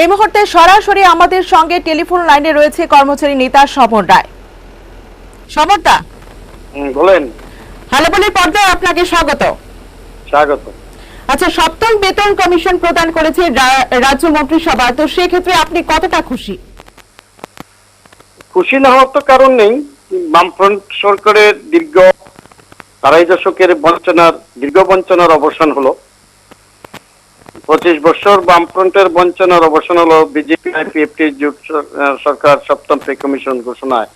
এই মুহূর্তে সরাসরি আমাদের সঙ্গে টেলিফোন লাইনে রয়েছে কর্মচারী নেতা সমর রায়। সমরদা হুম, বলেন। হ্যালো বলে পর্দায় আপনাকে স্বাগত। স্বাগত। আচ্ছা সপ্তম বেতন কমিশন প্রদান করেছে রাজ্য মন্ত্রিসভা তো সেক্ষেত্রে আপনি কতটা খুশি? খুশি না হওয়ার তো কারণ নেই। বামফ্রন্ট সরকারের দীর্ঘ আড়াই দশকের বঞ্চনার দীর্ঘ বঞ্চনার অবসান হলো। পঁচিশ বছর বামফ্রন্টের বঞ্চনার অবসান হল বিজেপি আইপিএফটি জোট সরকার সপ্তম পে কমিশন ঘোষণায়।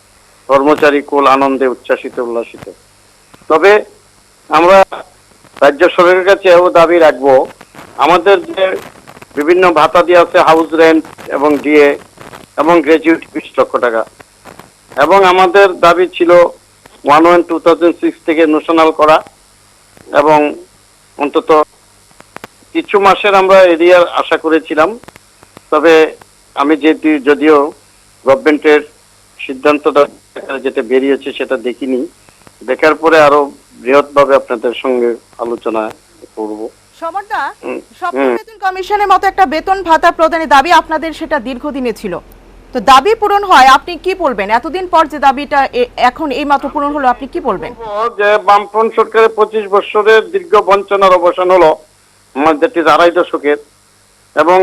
কর্মচারী কুল আনন্দে উচ্ছ্বাসিত, উল্লাসিত। তবে আমরা রাজ্য সরকারের কাছে এও দাবি রাখব, আমাদের যে বিভিন্ন ভাতা দিয়ে আছে হাউস রেন্ট এবং ডিএ এবং গ্র্যাজুয়েট বিশ লক্ষ টাকা। এবং আমাদের দাবি ছিল one one two thousand six থেকে ন্যাশনাল করা এবং অন্তত কিছু মাসের আমরা এরিয়ার আশা করেছিলাম তবে আমি যেটি যদিও গভর্নমেন্টের সিদ্ধান্তটা যেটা বেরিয়েছে সেটা দেখিনি। দেখার পরে আরও বৃহৎভাবে আপনাদের সঙ্গে আলোচনা করব। সমরদা সপ্তম বেতন কমিশনের মতো একটা বেতন ভাতা প্রদানের দাবি আপনাদের সেটা দীর্ঘদিনে ছিল। তো দাবি পূরণ হয় আপনি কি বলবেন? এতদিন পর যে দাবিটা এখন এই মাত্র পূরণ হলো আপনি কি বলবেন? বলব যে বামফ্রন্ট সরকারের পঁচিশ বছরের দীর্ঘ বঞ্চনার অবসান হলো। আমাদের আড়াই দশকের এবং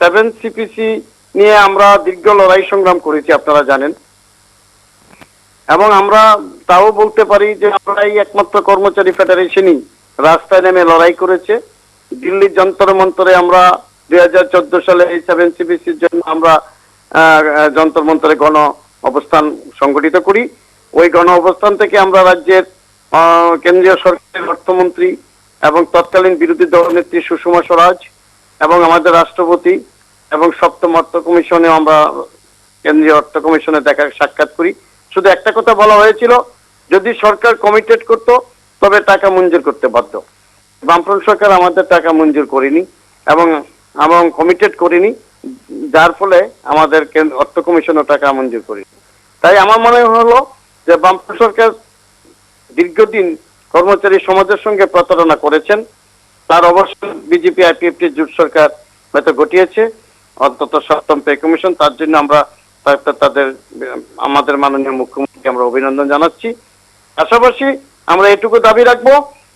সেভেন সিপিসি নিয়ে আমরা দীর্ঘ লড়াই সংগ্রাম করেছি, আপনারা জানেন। এবং আমরা তাও বলতে পারি যে আমরা এই একমাত্র কর্মচারী ফেডারেশনই রাস্তায় নেমে লড়াই করেছে। দিল্লির যন্তর মন্তরে আমরা দুই হাজার চোদ্দ সালে এই সেভেন সিপিসির জন্য আমরা যন্তর মন্তরে গণ অবস্থান সংগঠিত করি। ওই গণ অবস্থান থেকে আমরা রাজ্যের কেন্দ্রীয় সরকারের অর্থমন্ত্রী এবং তৎকালীন বিরোধী দলনেত্রী সুষমা স্বরাজ এবং আমাদের রাষ্ট্রপতি এবং সপ্তম অর্থ কমিশনে আমরা কেন্দ্রীয় অর্থ কমিশনে দেখা সাক্ষাৎ করি। শুধু একটা কথা বলা হয়েছিল, যদি সরকার কমিটেড করত, তবে টাকা মঞ্জুর করতে বাধ্য। বামফ্রন্ট সরকার আমাদের টাকা মঞ্জুর করেনি এবং এবং কমিটেড করেনি, যার ফলে আমাদের অর্থ কমিশনও টাকা মঞ্জুর করেনি। তাই আমার মনে হলো যে বামফ্রন্ট সরকার দীর্ঘদিন কর্মচারী সমাজের সঙ্গে প্রতারণা করেছেন। তার অবশ্যই বিজেপি আইপিএফটি জোট সরকার হয়তো ঘটিয়েছে। অন্তত সপ্তম পে কমিশন, তার জন্য আমরা তাদের, আমাদের মাননীয় মুখ্যমন্ত্রীকে আমরা অভিনন্দন জানাচ্ছি। পাশাপাশি আমরা এটুকু দাবি রাখব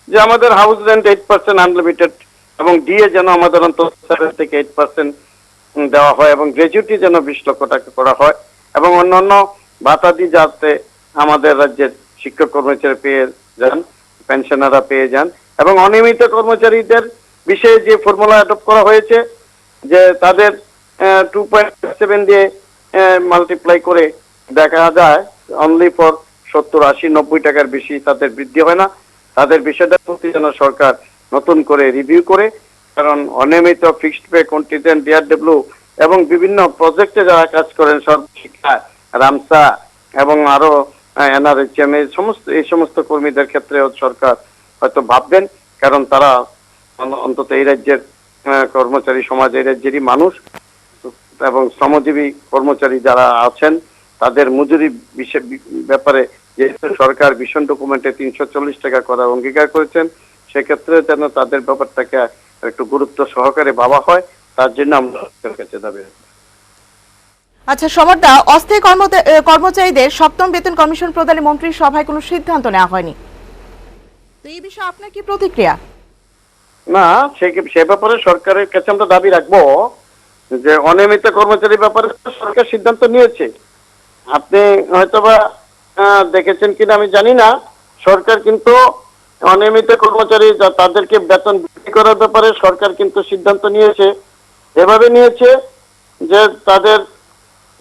যে আমাদের house rent eight percent unlimited এবং ডিএ যেন আমাদের অন্তত সেভেন থেকে এইট পার্সেন্ট দেওয়া হয় এবং গ্র্যাজুইটি যেন বিশ লক্ষ টাকা করা হয় এবং অন্যান্য ভাতাদি যাতে আমাদের রাজ্যের শিক্ষক কর্মচারী পেয়ে যান। পেনশনাররা পেয়ে যান। এবং অনিয়মিত কর্মচারীদের বিষয়ে যে ফর্মুলা অ্যাডপ্ট করা হয়েছে, যে তাদের টু পয়েন্ট সেভেন দিয়ে মাল্টিপ্লাই করে দেখা যায় অনলি ফর সত্তর, আশি, নব্বই টাকার বেশি তাদের বৃদ্ধি হয় না। তাদের বিষয়টা প্রতি যেন সরকার নতুন করে রিভিউ করে, কারণ অনিয়মিত ফিক্সড পে কন্টিজেন্ট ডিআরডব্লিউ এবং বিভিন্ন প্রজেক্টে যারা কাজ করেন সর্বশিক্ষা রামসা এবং আরও সমস্ত, এই সমস্ত কর্মীদের ক্ষেত্রে সরকার হয়তো ভাববেন, কারণ তারা অন্তত এই রাজ্যের কর্মচারী সমাজ, এই রাজ্যেরই মানুষ এবং শ্রমজীবী কর্মচারী যারা আছেন, তাদের মজুরি ব্যাপারে যেহেতু সরকার ভীষণ ডকুমেন্টে তিনশো চল্লিশ টাকা করার অঙ্গীকার করেছেন, সেক্ষেত্রে যেন তাদের ব্যাপারটাকে একটু গুরুত্ব সহকারে ভাবা হয়, তার জন্য আমরা সরকারের কাছে দাবি। আচ্ছা সমরদা অস্থায়ী কর্মচারীদের সপ্তম বেতন কমিশন প্রদানে মন্ত্রিসভায় কোনো সিদ্ধান্ত নেওয়া হয়নি। তো এই বিষয়ে আপনার কি প্রতিক্রিয়া? না, সে ব্যাপারে সরকারের কাছে আমরা দাবি রাখব যে অনিয়মিত কর্মচারী ব্যাপারে সরকার সিদ্ধান্ত নিয়েছে। আপনি হয়তোবা দেখেছেন কিনা আমি জানি না। সরকার কিন্তু অনিয়মিত কর্মচারী তাদেরকে বেতন বৃদ্ধি করার ব্যাপারে সরকার কিন্তু সিদ্ধান্ত নিয়েছে। এভাবে নিয়েছে যে তাদের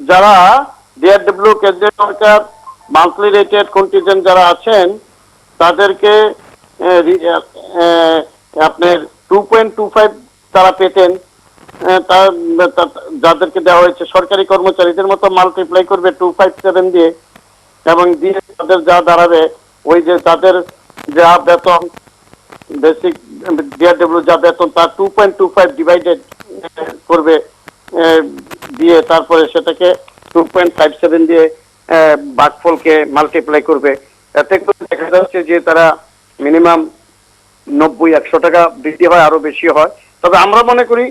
যারা ডিআরডব্লিউ কেন্দ্রীয় সরকার মান্থলি রেটেড কন্টিজেন্ট যারা আছেন, তাদেরকে আপনার টু পয়েন্ট টু ফাইভ তারা পেতেন। যাদেরকে দেওয়া হয়েছে, সরকারি কর্মচারীদের মতো মাল্টিপ্লাই করবে টু ফাইভ সেভেন দিয়ে, এবং দিয়ে তাদের যা দাঁড়াবে, ওই যে তাদের যা বেতন বেসিক ডিআরডব্লিউ যা বেতন তার two point two five divided করবে। দিয়ে তারপরে সেটাকে টু পয়েন্ট ফাইভ সেভেন দিয়ে ভাগফলকে মাল্টিপ্লাই করবে। এতে করে দেখা যাচ্ছে যে তারা মিনিমাম নব্বই, একশো টাকা বৃদ্ধি হয়, আরও বেশি হয়। তবে আমরা মনে করি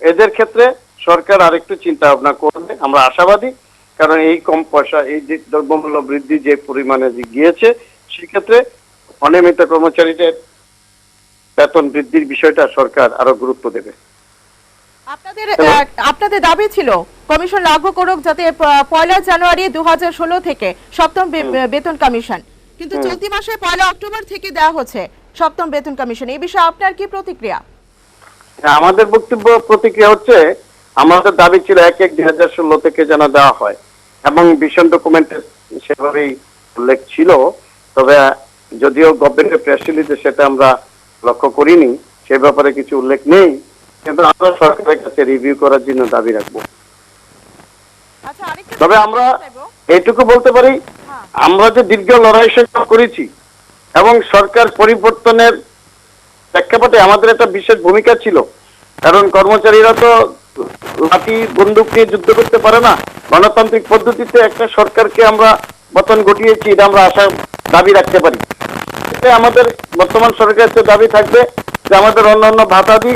এদের ক্ষেত্রে সরকার আরেকটু চিন্তা ভাবনা করবে। আমরা আশাবাদী, কারণ এই কম পয়সা, এই যে দ্রব্যমূল্য বৃদ্ধি যে পরিমাণে গিয়েছে, সেক্ষেত্রে অনিয়মিত কর্মচারীদের বেতন বৃদ্ধির বিষয়টা সরকার আরও গুরুত্ব দেবে। আপনাদের আপনাদের দাবি ছিল কমিশন লাগু করুক যাতে পয়লা জানুয়ারি দুহাজার ষোলো থেকে সপ্তম বেতন কমিশন। কিন্তু চলতি মাসে পয়লা অক্টোবর থেকে দেওয়া হচ্ছে সপ্তম বেতন কমিশন। এই বিষয়ে আপনার কি প্রতিক্রিয়া? আমাদের বক্তব্য প্রতিক্রিয়া হচ্ছে আমাদের দাবি ছিল এক এক দুই হাজার ষোলো থেকে যেন দেওয়া হয়। এবং ভীষণ ডকুমেন্টে সেভাবেই উল্লেখ ছিল। তবে যদিও গভর্নমেন্টের প্রেস রিলিজে সেটা আমরা লক্ষ্য করিনি সে ব্যাপারে কিছু উল্লেখ নেই। কিন্তু আমরা সরকারের কাছে রিভিউ করার জন্য দাবি রাখব আচ্ছা আরেকটা তবে আমরা চাইব। এইটুকু বলতে পারি হ্যাঁ। আমরা যে দীর্ঘ লড়াই সংগ্রাম করেছি এবং সরকার পরিবর্তনের প্রেক্ষাপটে আমাদের একটা বিশেষ ভূমিকা ছিল কারণ কর্মচারীরা তো লাঠি বন্দুক নিয়ে যুদ্ধ করতে পারে না গণতান্ত্রিক পদ্ধতিতে একটা সরকারকে আমরা পতন ঘটিয়েছি এটা আমরা আশা দাবি রাখতে পারি আমাদের বর্তমান সরকারের দাবি থাকবে যে আমাদের অন্যান্য ভাতাদি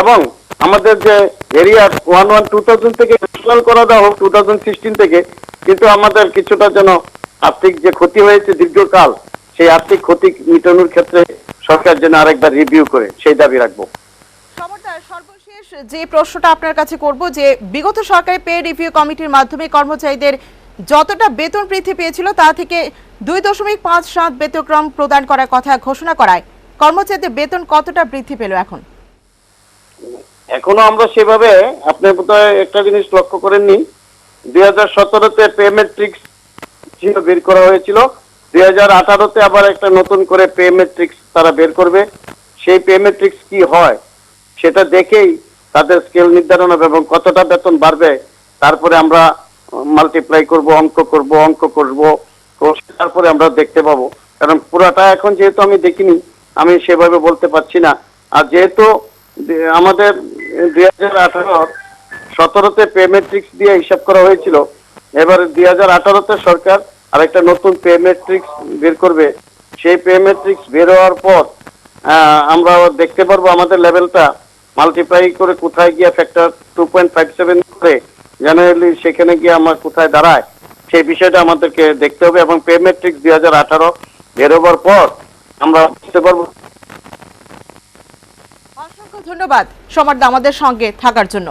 এবং আমাদের যে arrear one one two thousand থেকে ন্যাশনাল করা দেওয়া হোক টু থাউজেন্ড সিক্সটিন থেকে, কিন্তু আমাদের কিছুটা যেন আর্থিক যে ক্ষতি হয়েছে দীর্ঘকাল, সেই আর্থিক ক্ষতি মিটানোর ক্ষেত্রে সরকার যেন আরেকবার রিভিউ করে, সেই দাবি রাখব। সর্বশেষ যে প্রশ্নটা আপনার কাছে করব যে, বিগত সরকারি পে রিভিউ কমিটির মাধ্যমে কর্মচারীদের যতটা বেতন বৃদ্ধি পেয়েছিল, তা থেকে দুই দশমিক পাঁচ সাত বেতক্রম প্রদান করার কথা ঘোষণা করায়। কর্মচারীদের বেতন কতটা বৃদ্ধি পেল এখন? এখনও আমরা সেভাবে আপনি একটা জিনিস লক্ষ্য করেননি। দুই হাজার সতেরোতে পে মেট্রিক্স ছিল, বের করা হয়েছিল। দুই হাজার আঠারোতে আবার একটা নতুন করে পে মেট্রিক্স তারা বের করবে। সেই পে মেট্রিক্স কি হয়, সেটা দেখেই তাদের স্কেল নির্ধারণ হবে এবং কতটা বেতন বাড়বে, তারপরে আমরা মাল্টিপ্লাই করব, অঙ্ক করব অঙ্ক করব করে তারপরে আমরা দেখতে পাবো। কারণ পুরাটা এখন যেহেতু আমি দেখিনি, আমি সেভাবে বলতে পারছি না। আর যেহেতু আমাদের দুই হাজার আঠারো সতেরোতে পে মেট্রিক্স দিয়ে হিসাব করা হয়েছিল। এবার দুই হাজার আঠারোতে সরকার আরেকটা নতুন পে মেট্রিক্স বের করবে। সেই পে মেট্রিক্স বের হওয়ার পর আমরা দেখতে পারব আমাদের লেভেলটা মাল্টিপ্লাই করে কোথায় গিয়ে factor two point five seven করে জেনারেলি সেখানে গিয়ে আমার কোথায় দাঁড়ায় সেই বিষয়টা আমাদেরকে দেখতে হবে এবং পে মেট্রিক্স দুই হাজার আঠারো বের হবার পর আমরা বুঝতে পারব ধন্যবাদ। সমর্থ আমাদের সঙ্গে থাকার জন্য।